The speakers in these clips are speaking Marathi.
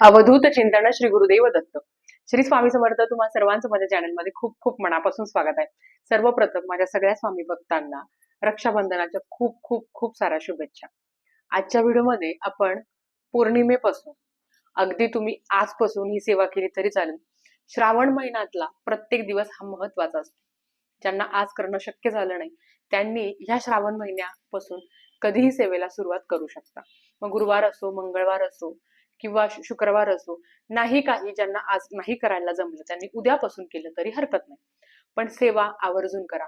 अवधूत चिंतन श्री गुरुदेव दत्त. श्री स्वामी समर्थ तुम्हा सर्वांचं माझ्या चॅनलमध्ये खूप खूप मनापासून स्वागत आहे. सर्वप्रथम माझ्या सगळ्या स्वामी भक्तांना रक्षाबंधनाच्या खूप खूप खूप साऱ्या शुभेच्छा. आजच्या व्हिडिओमध्ये आपण पौर्णिमेपासून अगदी तुम्ही आजपासून ही सेवा केली तरी चालेल. श्रावण महिन्यातला प्रत्येक दिवस हा महत्त्वाचा असतो. ज्यांना आज करणं शक्य झालं नाही त्यांनी ह्या श्रावण महिन्यापासून कधीही सेवेला सुरुवात करू शकता. मग गुरुवार असो मंगळवार असो किंवा शुक्रवार असो नाही काही ज्यांना आज नाही करायला जमलं त्यांनी उद्यापासून केलं तरी हरकत नाही. पण सेवा आवर्जून करा.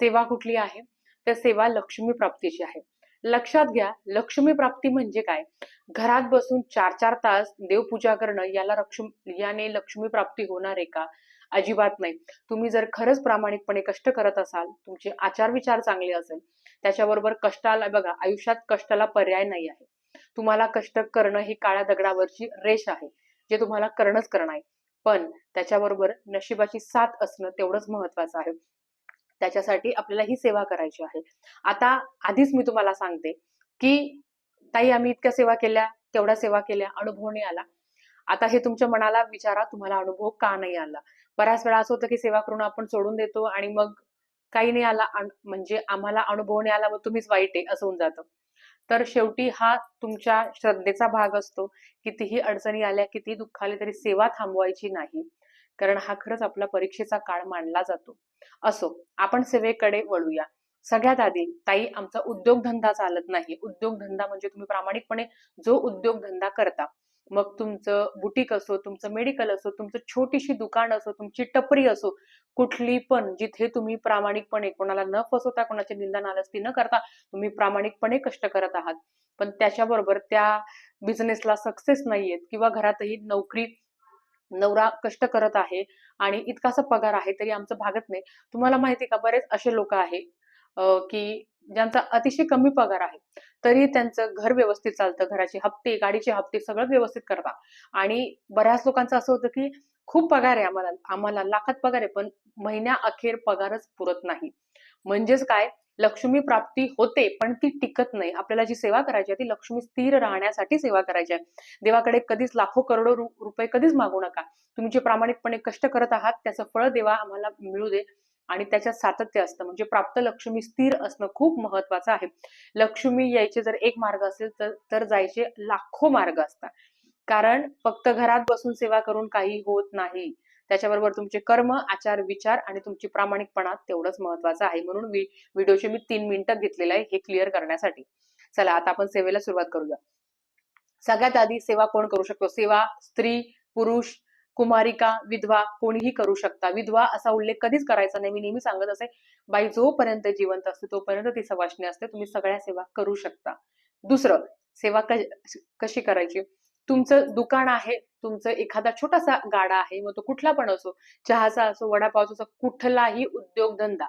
सेवा कुठली आहे? तर सेवा लक्ष्मी प्राप्तीची आहे. लक्षात घ्या लक्ष्मी प्राप्ती म्हणजे काय? घरात बसून चार चार तास देवपूजा करणं याला लक्ष्मी याने लक्ष्मी प्राप्ती होणार आहे का? अजिबात नाही. तुम्ही जर खरंच प्रामाणिकपणे कष्ट करत असाल तुमचे आचार विचार चांगले असेल त्याच्याबरोबर कष्टाला बघा आयुष्यात कष्टाला पर्याय नाही आहे. तुम्हाला कष्ट करणं ही काळ्या दगडावरची रेष आहे जे तुम्हाला करणंच करणं आहे. पण त्याच्याबरोबर नशिबाची साथ असणं तेवढंच महत्वाचं आहे. त्याच्यासाठी आपल्याला ही सेवा करायची आहे. आता आधीच मी तुम्हाला सांगते की ताई आम्ही इतक्या सेवा केल्या तेवढ्या सेवा केल्या अनुभव नाही आला. आता हे तुमच्या मनाला विचारा तुम्हाला अनुभव का नाही आला? बऱ्याच वेळा असं होतं की सेवा करून आपण सोडून देतो आणि मग काही नाही आला म्हणजे आम्हाला अनुभव नाही आला मग तुम्हीच वाईट आहे असं होऊन जातं. तर शेवटी हा तुमच्या श्रद्धेचा भाग असतो. कितीही अडचणी आल्या कितीही दुःख आले तरी सेवा थांबवायची नाही. कारण हा खरंच आपला परीक्षेचा काळ मानला जातो. असो आपण सेवेकडे वळूया. सगळ्यात आधी ताई आमचा उद्योगधंदा चालत नाही. उद्योगधंदा म्हणजे तुम्ही प्रामाणिकपणे जो उद्योगधंदा करता मग तुमचं बुटीक असो तुमचं मेडिकल असो तुमचं छोटीशी दुकान असो तुमची टपरी असो कुठली पण जिथे तुम्ही प्रामाणिकपणे कोणाला न फसवता कोणाची निंदा नालस्ती न करता तुम्ही प्रामाणिकपणे कष्ट करत आहात. पण त्याच्याबरोबर त्या बिझनेसला सक्सेस नाहीयेत किंवा घरातही नोकरी नवरा कष्ट करत आहे आणि इतकासा पगार आहे तरी आमचं भागत नाही. तुम्हाला माहिती का बरेच असे लोक आहे की ज्यांचा अतिशय कमी पगार आहे तरी त्यांचं घर व्यवस्थित चालतं घराचे हप्ते गाडीचे हप्ते सगळं व्यवस्थित करता आणि बऱ्याच लोकांचं असं होतं की खूप पगार आहे आम्हाला आम्हाला लाखात पगार आहे पण महिन्या अखेर पगारच पुरत नाही. म्हणजेच काय? लक्ष्मी प्राप्ती होते पण ती टिकत नाही. आपल्याला जी सेवा करायची आहे ती लक्ष्मी स्थिर राहण्यासाठी सेवा करायची आहे. देवाकडे कधीच लाखो करोडो रुपये कधीच मागू नका. तुम्ही जे प्रामाणिकपणे कष्ट करत आहात त्याचं फळ देवा आम्हाला मिळू दे. आणि त्याच्यात सातत्य असतं. म्हणजे प्राप्त लक्ष्मी स्थिर असणं खूप महत्वाचं आहे. लक्ष्मी यायचे जर एक मार्ग असेल तर तर जायचे लाखो मार्ग असतात. कारण फक्त घरात बसून सेवा करून काही होत नाही. त्याच्याबरोबर तुमचे कर्म आचार विचार आणि तुमची प्रामाणिकपणा तेवढंच महत्वाचं आहे. म्हणून वि- व्हिडिओचे मी तीन मिनिटं घेतलेलं आहे हे क्लिअर करण्यासाठी. चला आता आपण सेवेला सुरुवात करूया. सगळ्यात आधी सेवा कोण करू शकतो? सेवा स्त्री पुरुष कुमारिका विधवा कोणीही करू शकता. विधवा असा उल्लेख कधीच करायचा नाही. मी नेहमी सांगत असे बाई जोपर्यंत जिवंत असते तोपर्यंत ती सवाशणी असते. तुम्ही सगळ्या सेवा करू शकता. दुसरं सेवा कशी करायची? तुमचं दुकान आहे तुमचं एखादा छोटासा गाडा आहे मग तो कुठला पण असो चहाचा असो वडापावचा असो कुठलाही उद्योगधंदा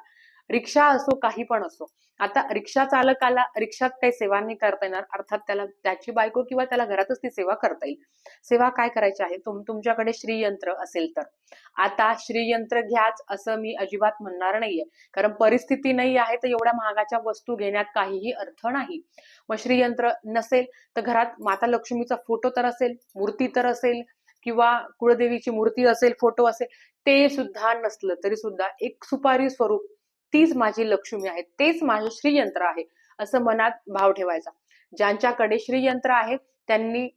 रिक्षा असो काही पण असो. आता रिक्षा चालकाला रिक्षात काही सेवा नाही करता येणार. अर्थात त्याला त्याची बायको किंवा त्याला घरातच ती सेवा करता येईल. सेवा काय करायची आहे? तुम तुमच्याकडे श्रीयंत्र असेल तर. आता श्रीयंत्र घ्याच असं मी अजिबात म्हणणार नाहीये. कारण परिस्थिती नाही आहे तर एवढ्या महागाच्या वस्तू घेण्यात काहीही अर्थ नाही. मग श्रीयंत्र नसेल तर घरात माता लक्ष्मीचा फोटो तर असेल मूर्ती तर असेल किंवा कुळदेवीची मूर्ती असेल फोटो असेल ते सुद्धा नसलं तरी सुद्धा एक सुपारी स्वरूप तीच माझी लक्ष्मी आहे तेच माझं श्रीयंत्र आहे असं मनात भाव ठेवायचा. ज्यांच्याकडे श्रीयंत्र आहे त्यांनी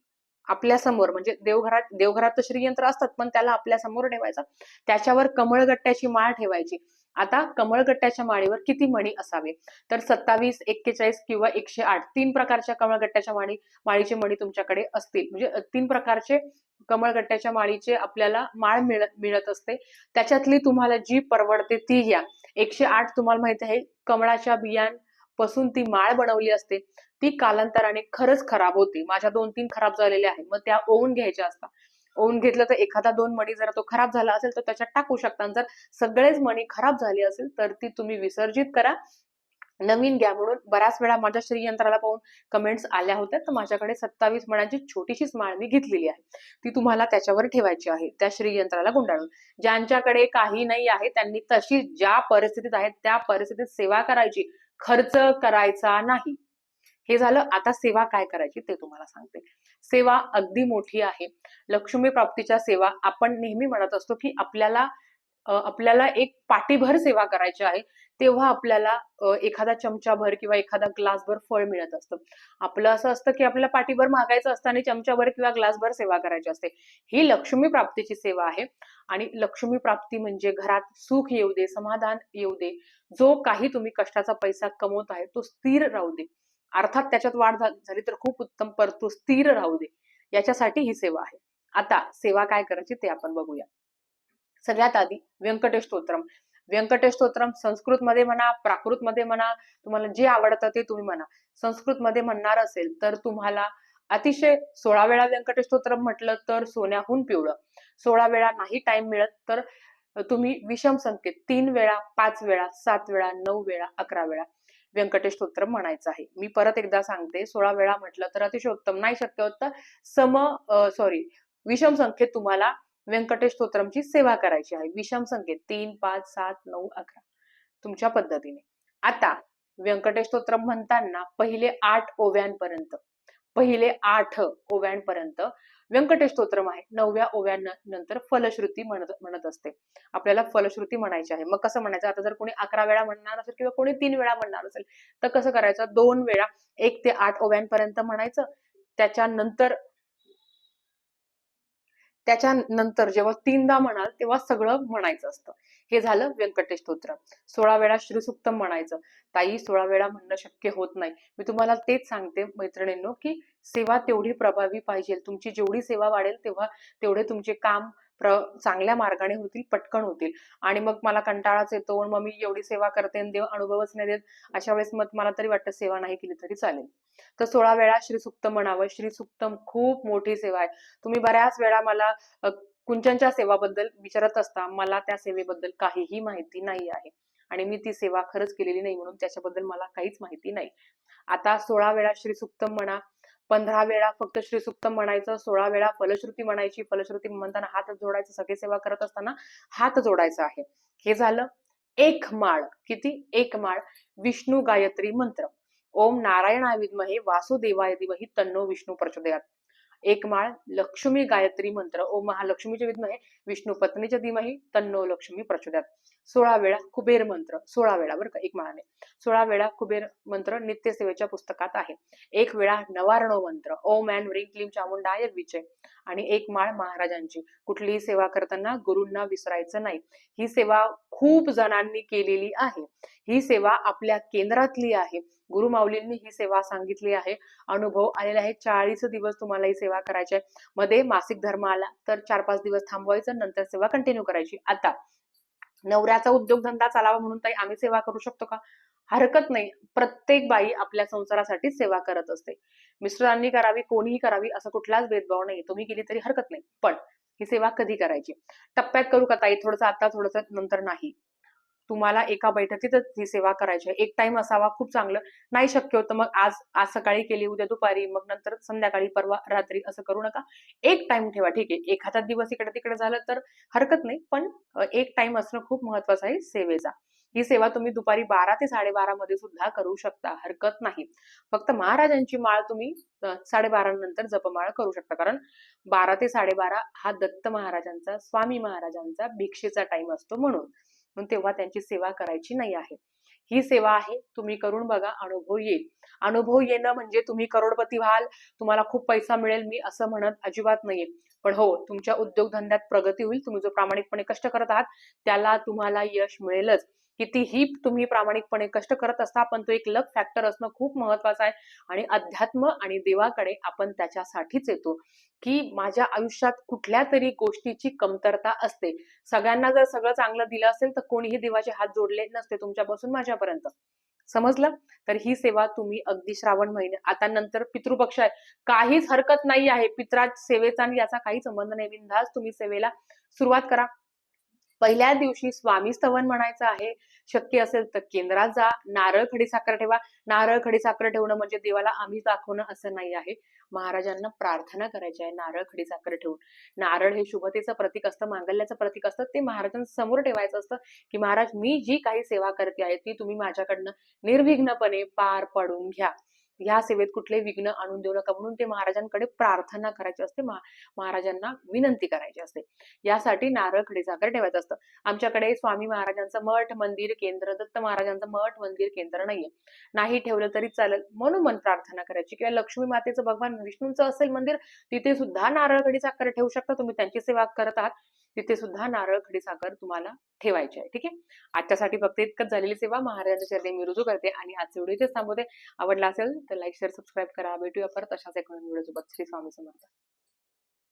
आपल्यासमोर म्हणजे देवघरात देवघरात तर श्रीयंत्र असतात पण त्याला आपल्यासमोर ठेवायचा. त्याच्यावर कमळगट्ट्याची माळ ठेवायची. आता कमळगट्ट्याच्या माळीवर किती मणी असावे? तर सत्तावीस एक्केचाळीस किंवा एकशे आठ तीन प्रकारच्या कमळगट्ट्याच्या माळी माळीचे मणी तुमच्याकडे असतील. म्हणजे तीन प्रकारचे कमळगट्ट्याच्या माळीचे आपल्याला माळ मिळत मिळत असते. त्याच्यातली तुम्हाला जी परवडते ती घ्या. एकशे आठ तुम्हाला माहिती आहे कमळाच्या बियांपासून ती माळ बनवली असते. ती कालांतराने खरंच खराब होती. माझ्या दोन तीन खराब झालेल्या आहेत. मग त्या ओवून घ्यायच्या असतात. ओवून घेतलं तर एखादा दोन मणी जर तो खराब झाला असेल तर त्याच्यात टाकू शकता. जर सगळेच मणी खराब झाली असेल तर ती तुम्ही विसर्जित करा. नवीन घ्या म्हणून बऱ्याच वेळा माझ्या श्रीयंत्राला पाहून कमेंट्स आल्या होत्या. तर माझ्याकडे सत्तावीस मणांची छोटीशीच माळ मी घेतलेली आहे. ती तुम्हाला त्याच्यावर ठेवायची आहे. त्या श्रीयंत्राला गुंडाळून. ज्यांच्याकडे काही नाही आहे त्यांनी तशी ज्या परिस्थितीत आहेत त्या परिस्थितीत सेवा करायची खर्च करायचा नाही. हे झालं आता सेवा काय करायची ते तुम्हाला सांगते. सेवा अगदी मोठी आहे. लक्ष्मी प्राप्तीच्या सेवा आपण नेहमी म्हणत असतो की आपल्याला आपल्याला एक पाटीभर सेवा करायची आहे. तेव्हा आपल्याला एखादा चमचाभर किंवा एखादा ग्लासभर फळ मिळत असतं. आपलं असं असतं की आपल्याला पाठीभर मागायचं असतं आणि चमचाभर किंवा ग्लासभर सेवा करायची असते. ही लक्ष्मी प्राप्तीची सेवा आहे आणि लक्ष्मी प्राप्ती म्हणजे घरात सुख येऊ दे समाधान येऊ दे. जो काही तुम्ही कष्टाचा पैसा कमवत आहे तो स्थिर राहू दे. अर्थात त्याच्यात वाढ झा- झाली तर खूप उत्तम परतू स्थिर राहू दे. याच्यासाठी ही सेवा आहे. आता सेवा काय करायची ते आपण बघूया. सगळ्यात आधी व्यंकटेश स्तोत्रम. व्यंकटेश स्तोत्रम संस्कृत मध्ये म्हणा प्राकृत मध्ये म्हणा तुम्हाला जे आवडतं ते तुम्ही म्हणा. संस्कृत मध्ये म्हणणार असेल तर तुम्हाला अतिशय सोळा वेळा व्यंकटेश स्तोत्रम म्हटलं तर सोन्याहून पिवळं. सोळा वेळा नाही टाइम मिळत तर तुम्ही विषम संकेत तीन वेळा पाच वेळा सात वेळा नऊ वेळा अकरा वेळा व्यंकटेश स्तोत्र म्हणायचं आहे. मी परत एकदा सांगते सोळा वेळा म्हटलं तर अतिशय उत्तम नाही शक्य होत सम सॉरी विषम संख्येत तुम्हाला व्यंकटेश स्तोत्रमची सेवा करायची आहे. विषम संख्येत तीन पाच सात नऊ अकरा. तुमच्या पद्धतीने. आता व्यंकटेश स्तोत्रम म्हणताना पहिले आठ ओव्यांपर्यंत पहिले आठ ओव्यांपर्यंत व्यंकटेश स्तोत्रम आहे. नवव्या ओव्यानंतर फलश्रुती म्हणत म्हणत असते. आपल्याला फलश्रुती म्हणायची आहे. मग कसं म्हणायचं? आता जर कोणी अकरा वेळा म्हणणार असेल किंवा कोणी तीन वेळा म्हणणार असेल तर कसं करायचं? दोन वेळा एक ते आठ ओव्यांपर्यंत म्हणायचं. त्याच्यानंतर त्याच्यानंतर जेव्हा तीनदा म्हणाल तेव्हा सगळं म्हणायचं असतं. हे झालं व्यंकटेश स्तोत्र सोळा वेळा श्रीसुक्तम म्हणायचं. ताई सोळा वेळा म्हणणं शक्य होत नाही. मी तुम्हाला तेच सांगते मैत्रिणींनो की सेवा तेवढी प्रभावी पाहिजे. तुमची जेवढी सेवा वाढेल तेव्हा तेवढे तुमचे काम प्र चांगल्या मार्गाने होतील पटकन होतील. आणि मग मला कंटाळाच येतो मग मी एवढी सेवा करते आणि देव अनुभवच नाही देत. अशा वेळेस मग मला तरी वाटतं सेवा नाही केली तरी चालेल. तर सोळा वेळा श्री सुक्तम म्हणावं. श्रीसुक्तम खूप मोठी सेवा आहे. तुम्ही बऱ्याच वेळा मला कुंचनच्या सेवाबद्दल विचारत असता. मला त्या सेवेबद्दल काहीही माहिती नाही आहे. आणि मी ती सेवा खरंच केलेली नाही म्हणून त्याच्याबद्दल मला काहीच माहिती नाही. आता सोळा वेळा श्री सुक्तम म्हणा पंधरा वेळा फक्त श्रीसुक्तम म्हणायचं सोळा वेळा फलश्रुती म्हणायची. फलश्रुती म्हणताना हात जोडायचं सगळे सेवा करत असताना हात जोडायचा आहे. हे झालं एक माळ. किती? एक माळ. विष्णू गायत्री मंत्र. ओम नारायणा विद्महे वासुदेवाय दिवही तन्नो विष्णू प्रचोदयात. एक माळ लक्ष्मी गायत्री मंत्र ओ महालक्ष्मीचे विद्महे विष्णू पत्नीच्या धीमही तन्नो लक्ष्मी प्रचोदयात. सोळा वेळा कुबेर मंत्र सोळा वेळा बरं का एक माळाने. सोळा वेळा कुबेर मंत्र नित्यसेवेच्या पुस्तकात आहे. एक वेळा नवारणो मंत्र ओ मॅन व्रिंग क्लीम चामुंडाय विजय आणि एक माळ महाराजांची कुठलीही सेवा करताना गुरूंना विसरायचं नाही. ही सेवा खूप जणांनी केलेली आहे. ही सेवा आपल्या केंद्रातली आहे. गुरु माऊलींनी ही सेवा सांगितली आहे. अनुभव आलेला आहे. चाळीस दिवस तुम्हाला ही सेवा करायची आहे. मध्ये मासिक धर्म आला तर चार पाच दिवस थांबवायचं नंतर सेवा कंटिन्यू करायची. आता नवऱ्याचा उद्योगधंदा चालावा म्हणून ताई आम्ही सेवा करू शकतो का? हरकत नाही. प्रत्येक बाई आपल्या संसारासाठी सेवा करत असते. मिस्टरांनी करावी कोणीही करावी असं कुठलाच भेदभाव नाही. तुम्ही केली तरी हरकत नाही. पण ही सेवा कधी करायची? टप्प्यात करू का ताई? थोडंसं आता थोडंसं नंतर नाही. तुम्हाला एका बैठकीतच ही सेवा करायची आहे. एक टाइम असावा खूप चांगलं. नाही शक्य होतं मग आज आज सकाळी केली उद्या दुपारी मग नंतर संध्याकाळी परवा रात्री असं करू नका. एक टाइम ठेवा ठीक आहे. एखादा दिवस इकडे तिकडे झालं तर हरकत नाही पण एक टाइम असणं खूप महत्वाचं आहे सेवेचा. ही सेवा तुम्ही दुपारी बारा ते साडेबारा मध्ये सुद्धा करू शकता हरकत नाही. फक्त महाराजांची माळ तुम्ही साडेबारा नंतर जपमाळ करू शकता. कारण बारा ते साडेबारा हा दत्त महाराजांचा स्वामी महाराजांचा भिक्षेचा टाइम असतो म्हणून. म्हणून तेव्हा त्यांची सेवा करायची नाही आहे. ही सेवा आहे तुम्ही करून बघा अनुभव येईल. अनुभव येणं म्हणजे तुम्ही करोडपती व्हाल तुम्हाला खूप पैसा मिळेल मी असं म्हणत अजिबात नाहीये. पण हो तुमच्या उद्योगधंद्यात प्रगती होईल तुम्ही जो प्रामाणिकपणे कष्ट करत आहात त्याला तुम्हाला यश मिळेलच. कितीही तुम्ही प्रामाणिकपणे कष्ट करत असता पण तो एक लक फॅक्टर असणं खूप महत्वाचं आहे. आणि अध्यात्म आणि देवाकडे आपण त्याच्यासाठीच येतो की माझ्या आयुष्यात कुठल्या तरी गोष्टीची कमतरता असते. सगळ्यांना जर सगळं चांगलं दिलं असेल तर कोणीही देवाचे हात जोडले नसते तुमच्यापासून माझ्यापर्यंत. समजलं? तर ही सेवा तुम्ही अगदी श्रावण महिने आता नंतर पितृपक्ष आहे. काहीच हरकत नाही आहे. पित्रात सेवेचा आणि याचा काही संबंध नाही. बिनधास्त तुम्ही सेवेला सुरुवात करा. पहिल्या दिवशी स्वामी स्तवन म्हणायचं आहे शक्य असेल तर केंद्रात जा नारळ खडीसाखर ठेवा. नारळ खडीसाखर ठेवणं म्हणजे देवाला आम्ही दाखवणं असं नाही आहे. महाराजांना प्रार्थना करायची आहे नारळ खडीसाखर ठेवून. नारळ हे शुभतेचं प्रतीक असतं मांगल्याचं प्रतीक असतं ते महाराजांसमोर ठेवायचं असतं की महाराज मी जी काही सेवा करते आहे ती तुम्ही माझ्याकडनं निर्विघ्नपणे पार पडून घ्या. ह्या सेवेत कुठले विघ्न आणून देऊ नका म्हणून ते महाराजांकडे प्रार्थना करायची असते. महाराजांना विनंती करायची असते. यासाठी नारळ खडीसाखर ठेवायचं असतं. आमच्याकडे स्वामी महाराजांचं मठ मंदिर केंद्र दत्त महाराजांचं मठ मंदिर केंद्र नाहीये. नाही ठेवलं तरी चालेल म्हणून मन प्रार्थना करायची. किंवा लक्ष्मी मातेचं भगवान विष्णूंचं असेल मंदिर तिथे सुद्धा नारळ खडी साखर ठेवू शकता. तुम्ही त्यांची सेवा करत आहात. तिथे सुद्धा नारळ खडी साखर तुम्हाला ठेवायची आहे. ठीक आहे? आजच्यासाठी फक्त इतकंच झालेली सेवा. महाराजांच्या चरणी मी रुजू करते आणि आजचे व्हिडिओ इथेच थांबवते. आवडला असेल तर लाईक शेअर सबस्क्राईब करा. भेटूया परत अशाच एक व्हिडिओ सोबत श्री स्वामी समर्थ.